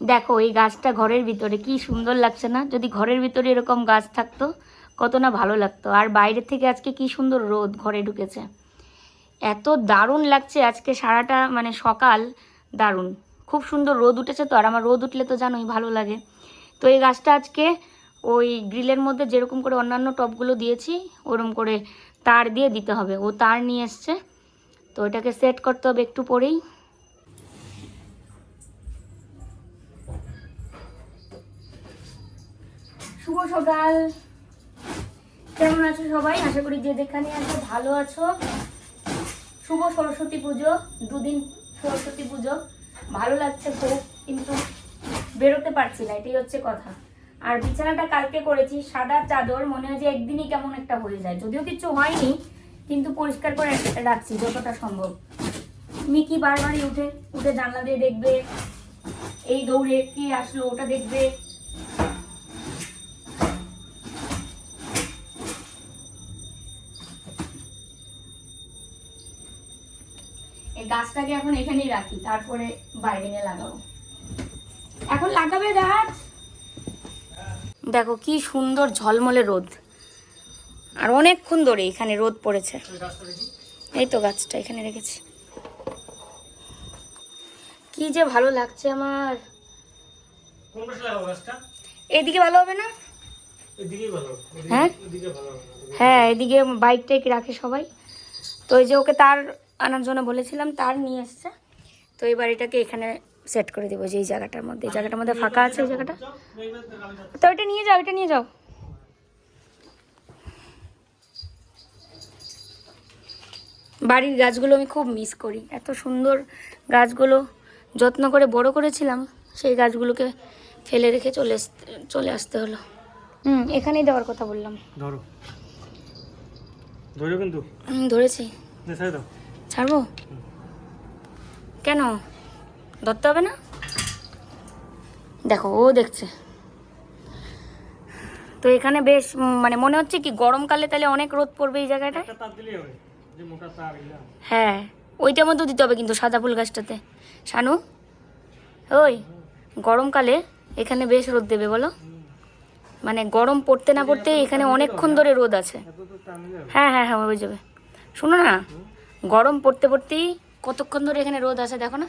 দেখো, এই গাছটা ঘরের ভিতরে, কি সুন্দর লাগছে না? যদি ঘরের ভিতরে এরকম গাছ থাকতো, কত না ভালো লাগতো। আর বাইরের থেকে আজকে কি সুন্দর রোদ ঘরে ঢুকেছে। এত দারুণ লাগছে আজকে সারাটা মানে সকাল দারুণ। খুব সুন্দর রোদ উঠেছে তো, আর আমার রোদ উঠলে তো জানোই ভালো লাগে। তো এই গাছটা আজকে ওই গ্রিলের মধ্যে যেরকম করে অন্যান্য টবগুলো দিয়েছি ওরকম করে তার দিয়ে দিতে হবে। ও তার নিয়ে এসছে। তো এটাকে সেট করতে হবে একটু পরেই। শুভ সকাল। কেমন আছো সবাই? আশা করি যে যেখানে আছো ভালো আছো। শুভ সরস্বতী পুজো, দুদিন সরস্বতী পুজো। ভালো লাগছে খুব, কিন্তু বেরোতে পারছি না, এটাই হচ্ছে কথা। আর বিছানাটা কালকে করেছি, সাদা চাদর, মনে হয় যে একদিনই কেমন একটা হয়ে যায়। যদিও কিছু হয়নি, কিন্তু পরিষ্কার করে রাখছি যতটা সম্ভব। মিকি বারবারই উঠে উঠে জানলা দিয়ে দেখবে, এই দৌড়ে কি আসলো ওটা দেখবে। গাছটাকে এখন এখানেই রাখি তারপরে বাইরে নিয়ে লাগাবো। এখন লাগাবে গাছ? দেখো কি সুন্দর ঝলমলে রোদ। আর অনেকক্ষণ ধরে এখানে রোদ পড়েছে। এই তো গাছটা এখানে রেখেছি। কি যে ভালো লাগছে আমার। এদিকে ভালো হবে না? এদিকেই ভালো এদিকে- হ্যাঁ? হ্যাঁ এদিকে বাইক টাইক রাখে সবাই। তো এই যে ওকে তার আনার জন্য বলেছিলাম তার নিয়ে এসছে। তো এবার এটাকে এখানে সেট করে দেবো যে এই জায়গাটার মধ্যে। এই জায়গাটার মধ্যে ফাঁকা আছে এই জায়গাটা। তো ওইটা নিয়ে যাও ওইটা নিয়ে যাও। বাড়ির গাছগুলো আমি খুব মিস করি। এত সুন্দর গাছগুলো যত্ন করে বড় করেছিলাম সেই গাছগুলোকে ফেলে রেখে চলে চলে আসতে হলো। হুম এখানেই দেওয়ার কথা বললাম। ধরো। ধরো কিন্তু। ধরেছি। দাও। ছাড়বো? কেন? ধরতে হবে না? দেখো ও দেখছে। তো এখানে বেশ মানে মনে হচ্ছে কি গরমকালে তাহলে অনেক রোদ পড়বে এই জায়গাটায়? হ্যাঁ ওইটার মধ্যেও দিতে হবে কিন্তু সাদা ফুল গাছটাতে। শানু ওই গরমকালে এখানে বেশ রোদ দেবে বলো? মানে গরম পড়তে না পড়তে এখানে অনেকক্ষণ ধরে রোদ আছে। হ্যাঁ হ্যাঁ হ্যাঁ হয়ে যাবে। শোনো না গরম পড়তে পড়তেই কতক্ষণ ধরে এখানে রোদ আছে দেখো না?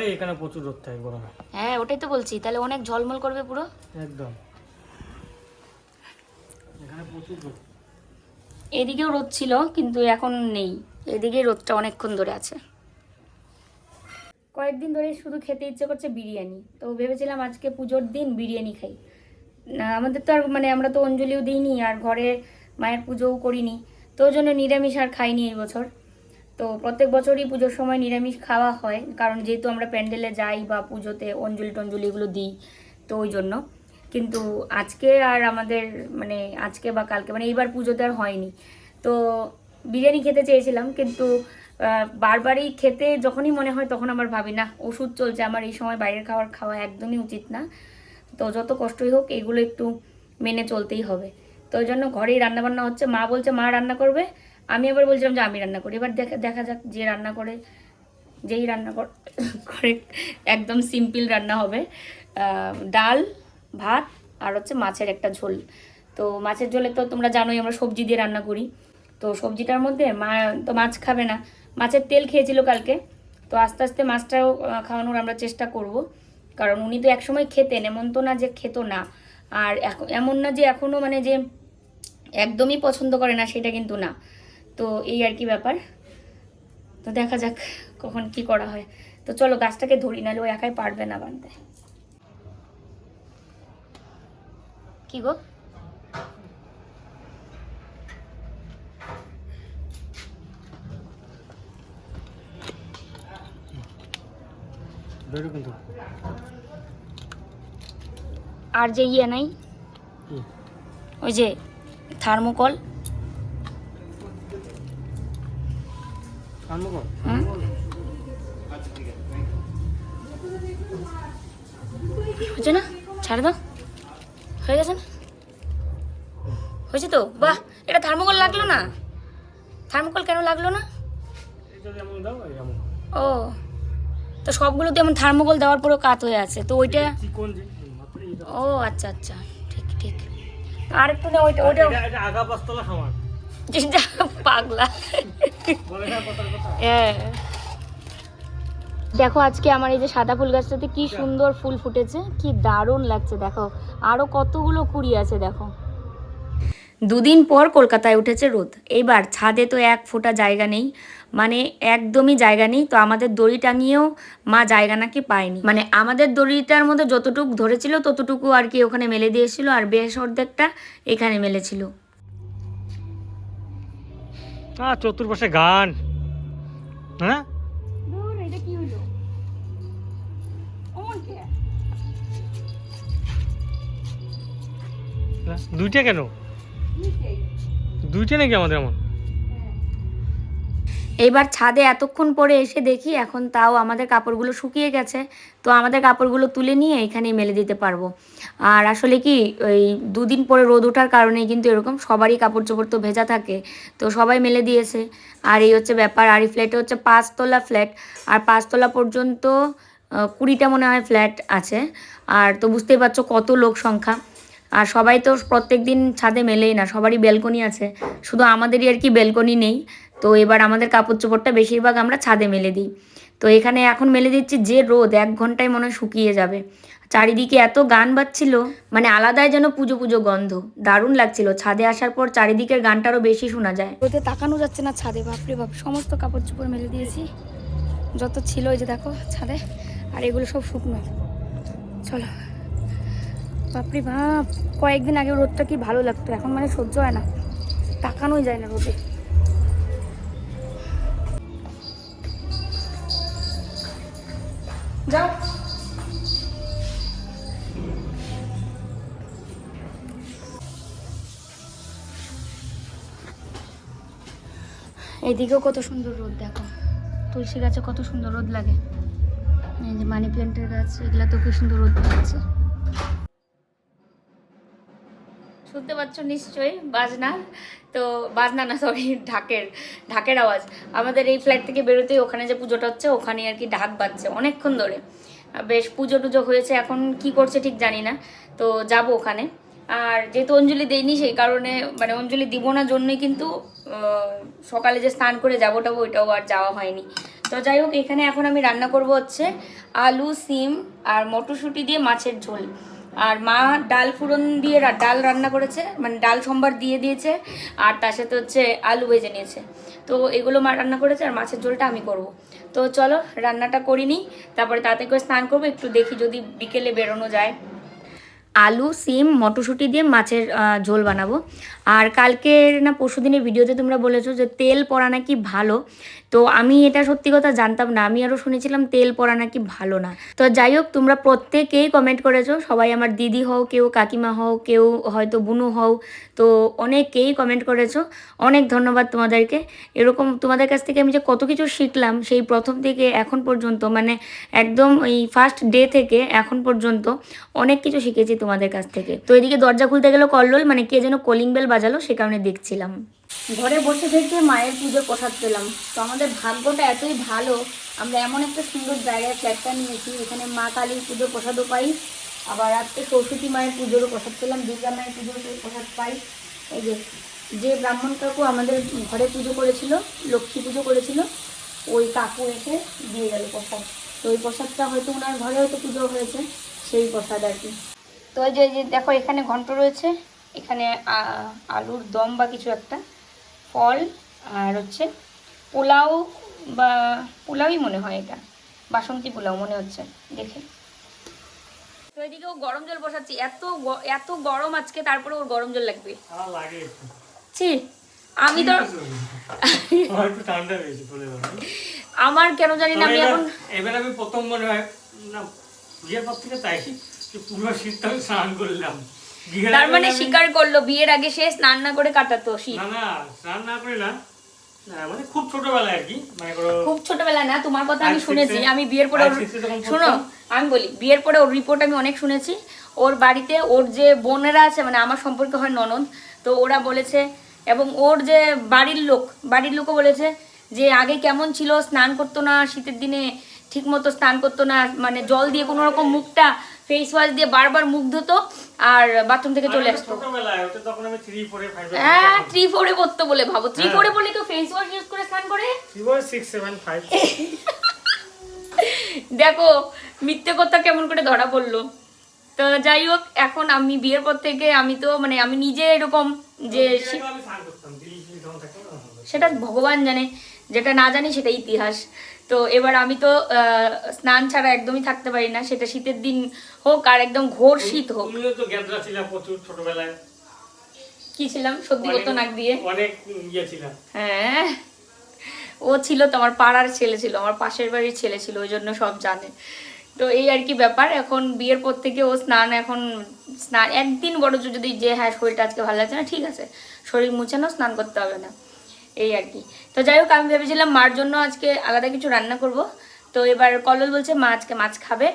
এই এখানে প্রচুর রোদ থাকে গরমে হ্যাঁ ওটাই তো বলছি তাহলে অনেক ঝলমল করবে পুরো। একদম। এখানে প্রচুর রোদ। এদিকেও রোদ ছিল কিন্তু এখন নেই। এদিকে রোদটা অনেকক্ষণ ধরে আছে। কয়েকদিন ধরে শুধু খেতে ইচ্ছে করছে বিরিয়ানি। তো ভেবেছিলাম আজকে পুজোর দিন বিরিয়ানি খাই। না আমাদের তো আর মানে আমরা তো অঞ্জলিও দিইনি আর ঘরে মায়ের পুজোও করিনি। তো ওই জন্য নিরামিষ আর খাইনি এই বছর। তো প্রত্যেক বছরই পুজোর সময় নিরামিষ খাওয়া হয়, কারণ যেহেতু আমরা প্যান্ডেলে যাই বা পুজোতে অঞ্জলি টঞ্জলি এগুলো দিই, তো ওই জন্য। কিন্তু আজকে আর আমাদের মানে আজকে বা কালকে মানে এইবার পুজোতে আর হয়নি। তো বিরিয়ানি খেতে চেয়েছিলাম, কিন্তু বারবারই খেতে যখনই মনে হয় তখন আমার ভাবি না ওষুধ চলছে, আমার এই সময় বাইরের খাবার খাওয়া একদমই উচিত না। তো যত কষ্টই হোক, এগুলো একটু মেনে চলতেই হবে। তো ওই জন্য ঘরেই রান্না বান্না হচ্ছে। মা বলছে, মা রান্না করবে? আমি আবার বলছিলাম যে আমি রান্না করি। এবার দেখা দেখা যাক যে রান্না করে, যেই রান্না কর- একদম সিম্পল রান্না হবে। ডাল, ভাত আর হচ্ছে মাছের একটা ঝোল। তো মাছের ঝোলে তো তোমরা জানোই আমরা সবজি দিয়ে রান্না করি। তো সবজিটার মধ্যে মা তো মাছ খাবে না। মাছের তেল খেয়েছিল কালকে। তো আস্তে আস্তে মাছটাও খাওয়ানোর আমরা চেষ্টা করব। কারণ উনি তো একসময় খেতেন, এমন তো না যে খেত না। আর এমন না যে এখনও মানে যে একদমই পছন্দ করে না, সেটা কিন্তু না। তো এই আর কি ব্যাপার। তো দেখা যাক কখন কি করা হয়। তো চলো গাছটাকে ধরি নাহলে ও একাই পারবে না বানতে কি গো? আর যে ইয়ে নাই ওই যে থার্মোকল। হচ্ছে না? ছাড় দাও। হয়ে গেছে না? হয়েছে তো? বাহ এটা থার্মোকল লাগল না? থার্মোকল কেন লাগল না? ও তো সবগুলো তো এমন থার্মোকল দেওয়ার পরেও কাত হয়ে আছে। তো ওইটা। ও আচ্ছা আচ্ছা ঠিক ঠিক। আর একটু না ওইটা ওইটা পাগলা। হ্যাঁ দেখো আজকে আমার এই যে সাদা ফুল গাছটাতে কি সুন্দর ফুল ফুটেছে কি দারুণ লাগছে দেখো। আরও কতগুলো কুড়ি আছে দেখো। দুদিন পর কলকাতায় উঠেছে রোদ। এইবার ছাদে তো এক ফোঁটা জায়গা নেই মানে একদমই জায়গা নেই তো আমাদের দড়ি টাঙিয়েও মা জায়গা নাকি পায়নি। মানে আমাদের দড়িটার মধ্যে যতটুকু ধরেছিল ততটুকু আর কি ওখানে মেলে দিয়েছিল আর বেশ অর্ধেকটা এখানে মেলেছিল। আহ চতুর্পাশে গান। হ্যাঁ? এটা কি হলো? দুইটা কেন? দুইটা নাকি আমাদের এমন? এইবার ছাদে এতক্ষণ পরে এসে দেখি এখন তাও আমাদের কাপড়গুলো শুকিয়ে গেছে। তো আমাদের কাপড়গুলো তুলে নিয়ে এখানেই মেলে দিতে পারব। আর আসলে কি, ওই দুদিন পরে রোদ ওঠার কারণেই কিন্তু এরকম সবারই কাপড় চোপড় তো ভেজা থাকে, তো সবাই মেলে দিয়েছে। আর এই হচ্ছে ব্যাপার, আর এই ফ্ল্যাটে হচ্ছে পাঁচতলা ফ্ল্যাট আর পাঁচতলা পর্যন্ত কুড়িটা মনে হয় ফ্ল্যাট আছে। আর তো বুঝতেই পারছ কত লোক সংখ্যা। আর সবাই তো প্রত্যেক দিন ছাদে মেলেই না, সবারই বেলকনি আছে। শুধু আমাদেরই আর কি বেলকনি নেই। তো এবার আমাদের কাপড় চোপড়টা বেশিরভাগ আমরা ছাদে মেলে দিই। তো এখানে এখন মেলে দিচ্ছি যে রোদ এক ঘন্টায় মনে হয় শুকিয়ে যাবে। চারিদিকে এত গান বাজছিল মানে আলাদাই যেন পুজো পুজো গন্ধ। দারুণ লাগছিল। ছাদে আসার পর চারিদিকের গানটারও বেশি শোনা যায়। রোদে তাকানো যাচ্ছে না ছাদে, বাপরে বাপ। সমস্ত কাপড় চোপড় মেলে দিয়েছি। যত ছিল ওই যে দেখো ছাদে, আর এগুলো সব শুকনো। চলো। বাপরে বাপ, কয়েকদিন আগে রোদটা কি ভালো লাগতো। এখন মানে সহ্য হয় না। তাকানোই যায় না রোদে। যাও। এদিকেও কত সুন্দর রোদ, দেখো। তুলসী গাছে কত সুন্দর রোদ লাগে। এই যে মানি প্ল্যান্টের গাছ, এগুলো তো কি সুন্দর রোদ পাচ্ছে। শুনতে পাচ্ছ নিশ্চয়ই বাজনা? তো বাজনা না সরি ঢাকের ঢাকের আওয়াজ। আমাদের এই ফ্ল্যাট থেকে বেরোতেই ওখানে যে পুজোটা হচ্ছে ওখানে আর কি ঢাক বাজছে অনেকক্ষণ ধরে। বেশ পুজো টুজো হয়েছে, এখন কি করছে ঠিক জানি না। তো যাব ওখানে। আর যেহেতু অঞ্জলি দেয়নি সেই কারণে মানে অঞ্জলি দিব না জন্যই কিন্তু সকালে যে স্নান করে যাব টাবো ওইটাও আর যাওয়া হয়নি। তো যাই হোক, এখানে এখন আমি রান্না করব হচ্ছে আলু, সিম আর মটরশুঁটি দিয়ে মাছের ঝোল। আর মা ডাল ফুরন দিয়ে ডাল রান্না করেছে মানে ডাল সম্বার দিয়ে দিয়েছে, আর তার সাথে হচ্ছে আলু ভেজে নিয়েছে। তো এগুলো মা রান্না করেছে আর মাছের ঝোলটা আমি করব। তো চলো, রান্নাটা করিনি, তারপরে তাতে করে স্নান করব, একটু দেখি যদি বিকেলে বেরোনো যায়। আলু, সিম, মটরশুঁটি দিয়ে মাছের ঝোল বানাবো। আর কালকের না পরশু দিনের ভিডিওতে তোমরা বলেছ যে তেল পড়া নাকি ভালো। তো আমি এটা সত্যি কথা জানতাম না। আমি আরও শুনেছিলাম তেল পড়া নাকি ভালো না। তো যাই হোক, তোমরা প্রত্যেকেই কমেন্ট করেছ। সবাই আমার দিদি হও, কেউ কাকিমা হও, কেউ হয়তো বুনু হও, তো অনেকেই কমেন্ট করেছ। অনেক ধন্যবাদ তোমাদেরকে। এরকম তোমাদের কাছ থেকে আমি যে কত কিছু শিখলাম সেই প্রথম থেকে এখন পর্যন্ত মানে একদম এই ফার্স্ট ডে থেকে এখন পর্যন্ত অনেক কিছু শিখেছি তোমাদের কাছ থেকে। তো এদিকে দরজা খুলতে গেল কল্লোল মানে কে যেন কলিং বেল বাজালো, সে কারণে দেখছিলাম। ঘরে বসে থেকে মায়ের পুজোর প্রসাদ পেলাম। তো আমাদের ভাগ্যটা এতই ভালো, আমরা এমন একটা সুন্দর জায়গায় ফ্ল্যাটটা নিয়েছি, এখানে মা কালীর পুজোর প্রসাদও পাই, আবার রাত্রে সরস্বতী মায়ের পুজোরও প্রসাদ পেলাম, দুর্গা মায়ের পুজোরও প্রসাদ পাই। এই যে যে ব্রাহ্মণ কাকু আমাদের ঘরে পুজো করেছিল, লক্ষ্মী পুজো করেছিল, ওই কাকু এসে দিয়ে গেল প্রসাদ। তো ওই প্রসাদটা হয়তো ওনার ঘরে হয়তো পুজো হয়েছে, সেই প্রসাদ আর কি। তো যে দেখো, এখানে ঘন্ট রয়েছে, এখানে আলুর দম বা কিছু একটা। ফল আর হচ্ছে পোলাও বা পোলাওই মনে হয় এটা। বাসন্তী পোলাও মনে হচ্ছে দেখে। তো এদিকে ও গরম জল বসাচ্ছি। এত এত গরম আজকে তারপরে ওর গরম জল লাগবে। আমার ছি আমি তো আমার কেন জানি না আমি এবার- এখন এবার আমি প্রথম মনে হয় না বিয়ের পর থেকে তাই যে পুরো শীতটা স্নান করলাম তার মানে স্বীকার করল বিয়ের আগে সে স্নান না করে কাটাতো শীত। না না স্নান না করে না। মানে খুব ছোটবেলায় আর কি মানে খুব ছোটবেলা না তোমার কথা আমি শুনেছি। আমি বিয়ের পরে শোনো আমি বলি বিয়ের পরে ওর রিপোর্ট আমি অনেক শুনেছি। ওর বাড়িতে ওর যে বোনেরা আছে মানে আমার সম্পর্কে হয় ননদ তো ওরা বলেছে এবং ওর যে বাড়ির লোক বাড়ির লোকও বলেছে যে আগে কেমন ছিল স্নান করতো না শীতের দিনে ঠিক মতো স্নান করতো না মানে জল দিয়ে কোনো রকম মুখটা ফেস ওয়াশ দিয়ে বারবার মুখ ধুতো আর বাথরুম থেকে চলে আসতো। হ্যাঁ থ্রি ফোরে পড়তো বলে ভাবো। থ্রি। ফোরে বলে কেউ ফেস ওয়াশ ইউজ করে স্নান করে? দেখো মিথ্যে কথা কেমন করে ধরা পড়ল। তো যাই হোক এখন আমি বিয়ের পর থেকে আমি তো মানে আমি নিজে এরকম যে। সেটা ভগবান জানে যেটা না জানি সেটা ইতিহাস। তো এবার আমি তো আহ, স্নান ছাড়া একদমই থাকতে পারি না সেটা শীতের দিন হোক আর একদম ঘোর শীত হোক। তুমিও তো গ্যাদরা ছিলাম প্রচুর ছোটবেলায়। কি ছিলাম? সত্যি করতো নাক দিয়ে। অনেক ইয়ে ছিলাম। হ্যাঁ। ও ছিল তো আমার পাড়ার ছেলে ছিল আমার পাশের বাড়ির ছেলে ছিল ওই জন্য সব জানে। তো এই আর কি ব্যাপার এখন বিয়ের পর থেকে ও স্নান এখন স্নান একদিন বড় যদি যে হ্যাঁ শরীরটা আজকে ভালো লাগছে না ঠিক আছে। শরীর মুছে নাও স্নান করতে হবে না। এই আর কি। তো যাই হোক, আমি ভেবেছিলাম মার জন্য আজকে আলাদা কিছু রান্না করব। তো এবার কল্লোল বলছে মা আজকে মাছ খাবে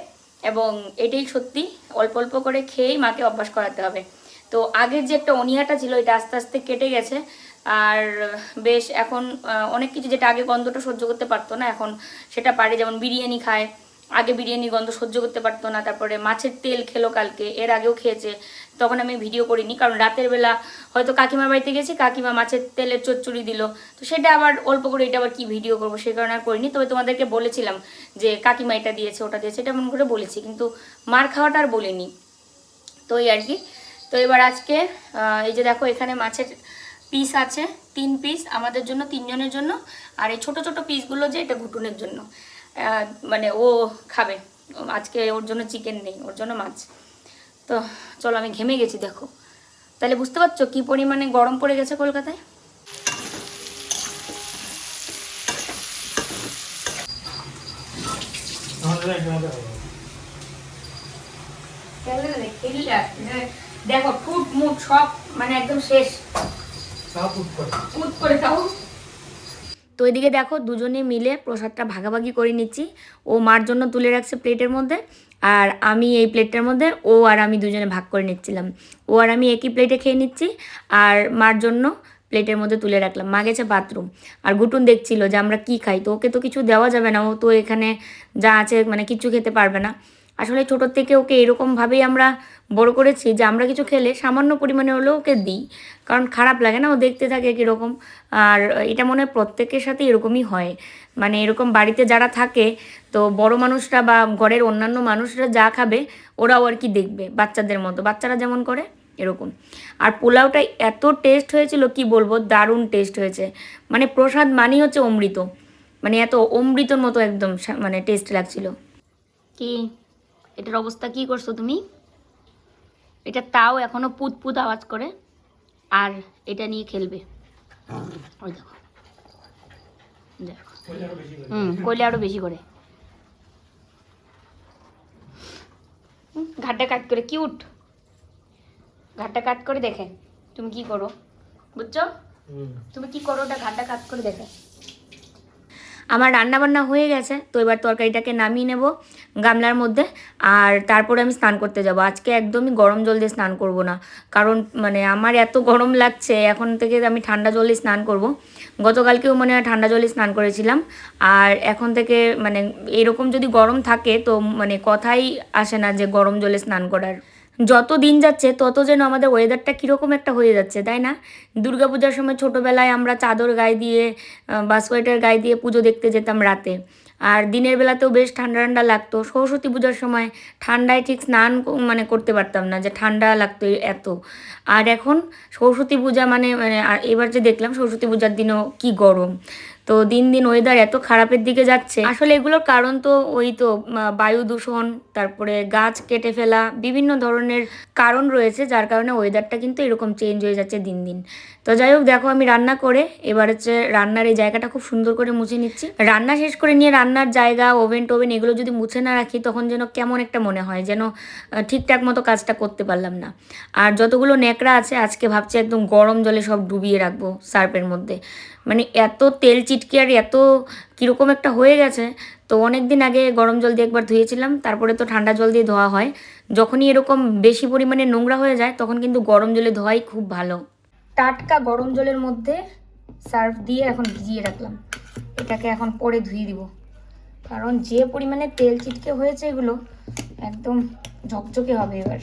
এবং এটাই সত্যি, অল্প অল্প করে খেয়েই মাকে অভ্যাস করাতে হবে। তো আগের যে একটা অনিয়াটা ছিল, এটা আস্তে আস্তে কেটে গেছে। আর বেশ, এখন অনেক কিছু যেটা আগে গন্ধটা সহ্য করতে পারতো না, এখন সেটা পারে, যেমন বিরিয়ানি খায়। আগে বিরিয়ানি গন্ধ সহ্য করতে পারতো না, তারপরে মাছের তেল খেলো কালকে, এর আগেও খেয়েছে। তখন আমি ভিডিও করিনি, কারণ রাতের বেলা হয়তো কাকিমার বাড়িতে গেছি, কাকিমা মাছের তেলের চচ্চড়ি দিল। তো সেটা আবার অল্প করে এটা আবার কি ভিডিও করব সেই কারণে আর করিনি। তবে তোমাদেরকে বলেছিলাম যে কাকিমা এটা দিয়েছে, ওটা দিয়েছে, এটা মন করে বলেছি, কিন্তু মার খাওয়াটা আর বলিনি। তো এই আর কি। তো এবার আজকে এই যে দেখো এখানে মাছের পিস আছে, তিন পিস আমাদের জন্য, তিনজনের জন্য, আর এই ছোট ছোট পিসগুলো যে এটা ঘুটুনের জন্য। মানে ও খাবে, আজকে ওর জন্য চিকেন নেই, ওর জন্য মাছ। তো চলো আমি ঘেমে গেছি দেখো তাহলে বুঝতে পারছ কি পরিমাণে গরম পড়ে গেছে কলকাতায়। দেখো ফুট মুট সব মানে একদম শেষ সব করে। করে খাও তো এদিকে দেখো দুজনে মিলে প্রসাদটা ভাগাভাগি করে নিচ্ছি। ও মার জন্য তুলে রাখছে প্লেটের মধ্যে আর আমি এই প্লেটটার মধ্যে ও আর আমি দুজনে ভাগ করে নিচ্ছিলাম। ও আর আমি একই প্লেটে খেয়ে নিচ্ছি আর মার জন্য প্লেটের মধ্যে তুলে রাখলাম। মা গেছে বাথরুম। আর গুটুন দেখছিল যে আমরা কি খাই? তো ওকে তো কিছু দেওয়া যাবে না। ও তো এখানে যা আছে মানে কিছু খেতে পারবে না। আসলে ছোটোর থেকে ওকে এরকমভাবেই আমরা বড় করেছি যে আমরা কিছু খেলে সামান্য পরিমাণে হলেও ওকে দিই। কারণ খারাপ লাগে না, ও দেখতে থাকে কীরকম। আর এটা মনে হয় প্রত্যেকের সাথে এরকমই হয়। মানে এরকম বাড়িতে যারা থাকে, তো বড় মানুষরা বা ঘরের অন্যান্য মানুষরা যা খাবে, ওরাও আর কি দেখবে বাচ্চাদের মতো। বাচ্চারা যেমন করে, এরকম। আর পোলাওটা এত টেস্ট হয়েছিল, কি বলব, দারুণ টেস্ট হয়েছে। মানে প্রসাদ মানেই হচ্ছে অমৃত। মানে এত অমৃতর মতো একদম মানে টেস্ট লাগছিল। কি? এটার অবস্থা কি করছ তুমি? এটা তাও এখনও পুত পুত আওয়াজ করে আর এটা নিয়ে খেলবে। ওই দেখো। দেখো। আরও বেশি করে। হুম করলে আরও বেশি করে। ঘাটটা কাট করে কিউট। ঘাটটা কাট করে দেখে তুমি কি করো? বুঝছ? তুমি কি করো? ওটা ঘাটটা কাট করে দেখে। আমার রান্না বান্না হয়ে গেছে তো এবার তরকারিটাকে নামিয়ে নেব। গামলার মধ্যে আর তারপরে আমি স্নান করতে যাব। আজকে একদমই গরম জল দিয়ে স্নান করব না। কারণ মানে আমার এত গরম লাগছে, এখন থেকে আমি ঠান্ডা জলে স্নান করব। গতকালকেও মনে ঠান্ডা জলে স্নান করেছিলাম। আর এখন থেকে মানে এরকম যদি গরম থাকে তো মানে কথাই আসে না যে গরম জলে স্নান করার। যত দিন যাচ্ছে, তত যেন আমাদের ওয়েদারটা কীরকম একটা হয়ে যাচ্ছে, তাই না? দুর্গাপূজার সময় ছোটোবেলায় আমরা চাদর গায়ে দিয়ে বা সোয়েটার গায়ে দিয়ে পুজো দেখতে যেতাম রাতে। আর দিনের বেলাতেও বেশ ঠান্ডা ঠান্ডা লাগতো। সরস্বতী পূজার সময় ঠান্ডায় ঠিক স্নান মানে করতে পারতাম না যে ঠান্ডা লাগতো এত। আর এখন সরস্বতী পূজা মানে মানে এবার যে দেখলাম সরস্বতী পূজার দিনও কি গরম। তো দিন দিন ওয়েদার এত খারাপের দিকে যাচ্ছে। আসলে এগুলোর কারণ তো ওই তো বায়ু দূষণ, তারপরে গাছ কেটে ফেলা, বিভিন্ন ধরনের কারণ রয়েছে, যার কারণে ওয়েদারটা কিন্তু এরকম চেঞ্জ হয়ে যাচ্ছে দিন দিন। তো যাই হোক, দেখো আমি রান্না করে, এবার হচ্ছে রান্নার এই জায়গাটা খুব সুন্দর করে মুছে নিচ্ছি। রান্না শেষ করে নিয়ে রান্নার জায়গা ওভেন টোভেন এগুলো যদি মুছে না রাখি, তখন যেন কেমন একটা মনে হয়, যেন ঠিকঠাক মতো কাজটা করতে পারলাম না। আর যতগুলো ন্যাকড়া আছে, আজকে ভাবছি একদম গরম জলে সব ডুবিয়ে রাখব সার্পের মধ্যে। মানে এত তেল চিটকে আর এত কীরকম একটা হয়ে গেছে, তো অনেক দিন আগে গরম জল দিয়ে একবার ধুয়েছিলাম, তারপরে তো ঠান্ডা জল দিয়ে ধোয়া হয়। যখনই এরকম বেশি পরিমাণে নোংরা হয়ে যায়, তখন কিন্তু গরম জলে ধোয়াই খুব ভালো। টাটকা গরম জলের মধ্যে সার্ফ দিয়ে এখন ভিজিয়ে রাখলাম। এটাকে এখন পরে ধুয়ে দিব। কারণ যে পরিমাণে তেল চিটকে হয়েছে এগুলো, একদম ঝকঝকে হবে এবার।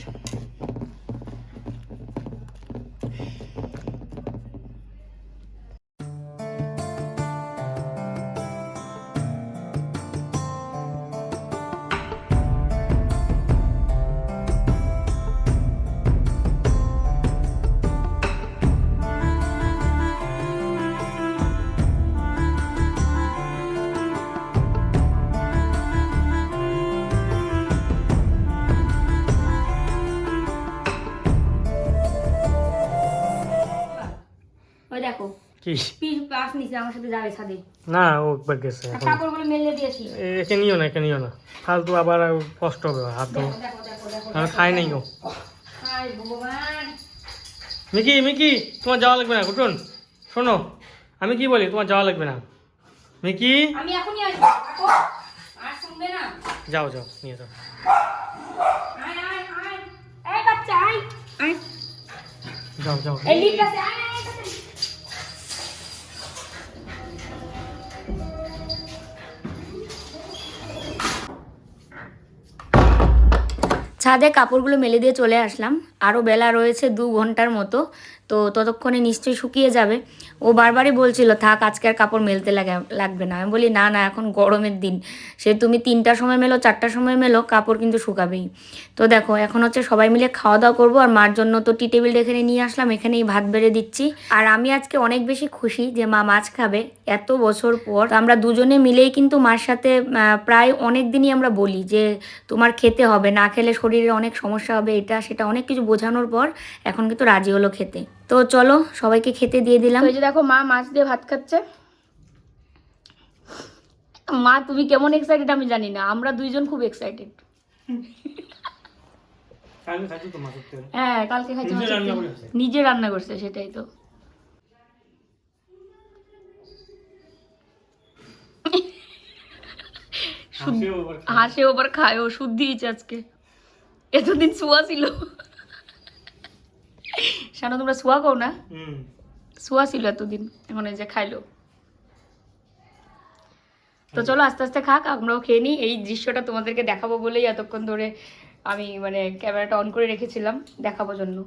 পিস পাস নিচে আমার সাথে যাবে ছাদে। না ও একবার গেছে কাপড়গুলো মেলে দিয়েছি। একে নিও না একে নিও না। ফালতু আবার কষ্ট হবে হাত তো আর নাই ও মিকি মিকি তোমার যাওয়া লাগবে না কুটুন শোনো আমি কি বলি তোমার যাওয়া লাগবে না। মিকি? আমি এখনই আসব। আর শুনবে না? যাও যাও নিয়ে যাও। যাও যাও। এই লিফট আছে আয় কাপড়গুলো মেলে দিয়ে চলে আসলাম। আরও বেলা রয়েছে দু ঘণ্টার মতো, তো ততক্ষণে নিশ্চয়ই শুকিয়ে যাবে। ও বারবারই বলছিল, থাক আজকে আর কাপড় মেলতে লাগে, লাগবে না। আমি বলি, না না, এখন গরমের দিন। সে তুমি তিনটার সময় মেলো, চারটার সময় মেলো, কাপড় কিন্তু শুকাবেই। তো দেখো, এখন হচ্ছে সবাই মিলে খাওয়া দাওয়া করব, আর মার জন্য তো টি টেবিল এখানে নিয়ে আসলাম, এখানেই ভাত বেড়ে দিচ্ছি। আর আমি আজকে অনেক বেশি খুশি যে মা মাছ খাবে এত বছর পর। আমরা দুজনে মিলেই কিন্তু মার সাথে প্রায় অনেক দিনই আমরা বলি যে, তোমার খেতে হবে, না খেলে শরীরে অনেক সমস্যা হবে, এটা, সেটা, অনেক কিছু বোঝানোর পর এখন কিন্তু রাজি হলো খেতে। তো চলো সবাইকে খেতে দিয়ে দিলাম। এই যে দেখো মা মাছ দিয়ে ভাত খাচ্ছে। মা তুমি কেমন এক্সাইটেড আমি জানি না। আমরা দুইজন খুব এক্সাইটেড হ্যাঁ কালকে খাইতে নিজে রান্না। করেছে? সেটাই তো। হাসে ওবার খায়। ও সুদ দিয়েছে আজকে এতদিন শুয়া ছিল। শানো তোমরা শুয়া কও না? শুয়া ছিল এতদিন এখন এই যে খাইলো। তো চলো আস্তে আস্তে খাক আমরাও খেয়ে নিই। এই দৃশ্যটা তোমাদেরকে দেখাবো বলেই এতক্ষণ ধরে আমি মানে ক্যামেরাটা অন করে রেখেছিলাম দেখাবো জন্য।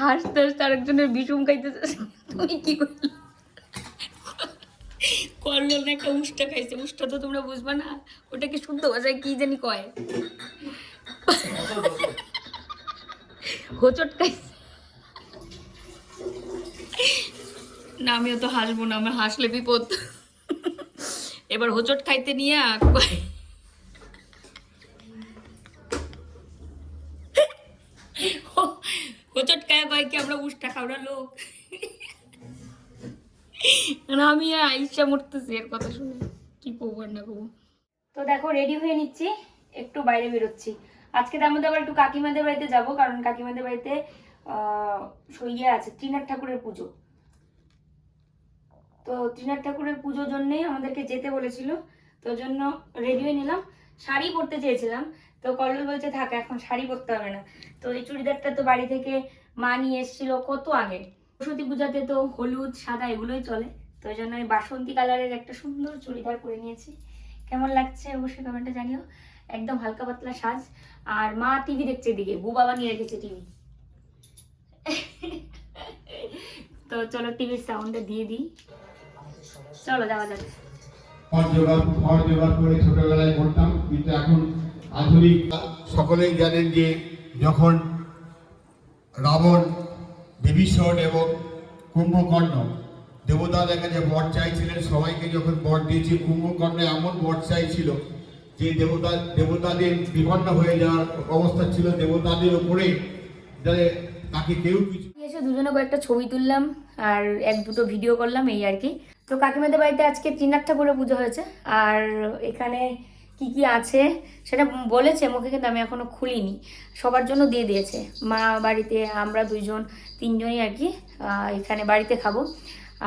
হাসতে হাসতে আরেকজনের বিষুম খাইতেছে তুমি কি করলে? করল না, একটা উষ্টা খাইছে। উষ্টা তো তোমরা বুঝবা না ওটা কি শুদ্ধ ভাষায় কি জানি কয়। হোচট খাইছে। না, আমিও তো হাসবো না, আমার হাসলে বিপদ। এবার হোচট খাইতে নিয়ে কয় হোচট খায় কয় কি আমরা উষ্টা খাওয়া লোক না আমি আইসা মরতেছি এর কথা শুনে। কি করব না করব? তো দেখো রেডি হয়ে নিচ্ছি একটু বাইরে বেরোচ্ছি। আজকে তার মধ্যে আবার একটু কাকিমাদের বাড়িতে যাব কারণ কাকিমাদের বাড়িতে আহ, ইয়ে আছে ত্রিনাথ ঠাকুরের পুজো। তো ত্রিনাথ ঠাকুরের পুজোর জন্যেই আমাদেরকে যেতে বলেছিল তো জন্য রেডি হয়ে নিলাম। শাড়ি পরতে চেয়েছিলাম তো কল্লোল বলছে থাক এখন শাড়ি পরতে হবে না। তো এই চুড়িদারটা তো বাড়ি থেকে মা নিয়ে এসেছিল কত আগে। সরস্বতী পূজাতে তো হলুদ সাদা এগুলোই চলে। তো ওই জন্য আমি বাসন্তী কালারের একটা সুন্দর চুড়িদার পরে নিয়েছি। কেমন লাগছে অবশ্যই কমেন্টে জানিও। একদম হালকা পাতলা সাজ। আর মা টিভি দেখছে এদিকে বউ বাবা নিয়ে রেখেছে টিভি তো চলো টিভির সাউন্ডটা দিয়ে দিই। চলো যাওয়া যাক। খড় জোগাড় খড় জোগাড় করে ছোটবেলায় করতাম কিন্তু এখন আধুনিক সকলেই জানেন যে যখন রাবণ বিভীষণ এবং কুম্ভকর্ণ দেবতাদের কাছে বর চাইছিলেন, সবাইকে যখন বর দিয়েছে, কুম্ভকর্ণ এমন বর চাইছিল যে দেবতা, দেবতাদের বিপন্ন হয়ে যাওয়ার অবস্থা ছিল দেবতাদের উপরে তাকে কেউ কিছু এসে দুজনে কয়েকটা ছবি তুললাম আর এক দুটো ভিডিও করলাম, এই আর কি। তো কাকিমাদের বাড়িতে আজকে ত্রিনাথ ঠাকুরের পুজো হয়েছে। আর এখানে কি কি আছে সেটা বলেছে, মুখে কিন্তু আমি এখনও খুলিনি। সবার জন্য দিয়ে দিয়েছে। মা বাড়িতে আমরা দুইজন, তিনজনই আর কি এখানে বাড়িতে খাব।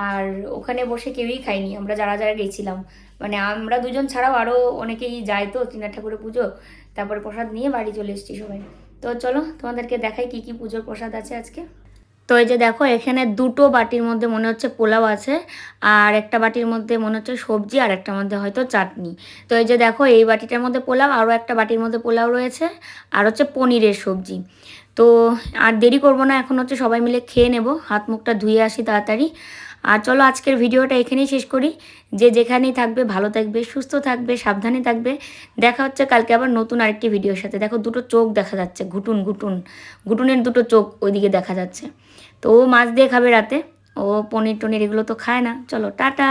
আর ওখানে বসে কেউই খাইনি আমরা যারা যারা গেছিলাম। মানে আমরা দুজন ছাড়াও আরও অনেকেই যায় তো ত্রিনাথ ঠাকুরের পুজো। তারপরে প্রসাদ নিয়ে বাড়ি চলে এসেছি সবাই। তো চলো, তোমাদেরকে দেখাই কি কি পুজোর প্রসাদ আছে আজকে। তো এই যে দেখো, এখানে দুটো বাটির মধ্যে মনে হচ্ছে পোলাও আছে, আর একটা বাটির মধ্যে মনে হচ্ছে সবজি, আর একটা মধ্যে হয়তো চাটনি। তো এই যে দেখো, এই বাটিটার মধ্যে পোলাও আরও একটা বাটির মধ্যে পোলাও রয়েছে, আর হচ্ছে পনিরের সবজি। তো আর দেরি করব না, এখন হচ্ছে সবাই মিলে খেয়ে নেব। হাত মুখটা ধুয়ে আসি তাড়াতাড়ি। আর চলো আজকের ভিডিওটা এখানেই শেষ করি। যে যেখানেই থাকবে, ভালো থাকবে, সুস্থ থাকবে, সাবধানে থাকবে। দেখা হচ্ছে কালকে আবার নতুন আরেকটি ভিডিওর সাথে। দেখো দুটো চোখ দেখা যাচ্ছে, ঘুটুন ঘুটুন। ঘুটুনের দুটো চোখ ওইদিকে দেখা যাচ্ছে। তো ও মাছ দিয়ে খাবে রাতে। ও পনির টনির এগুলো তো খায় না। চলো, টাটা।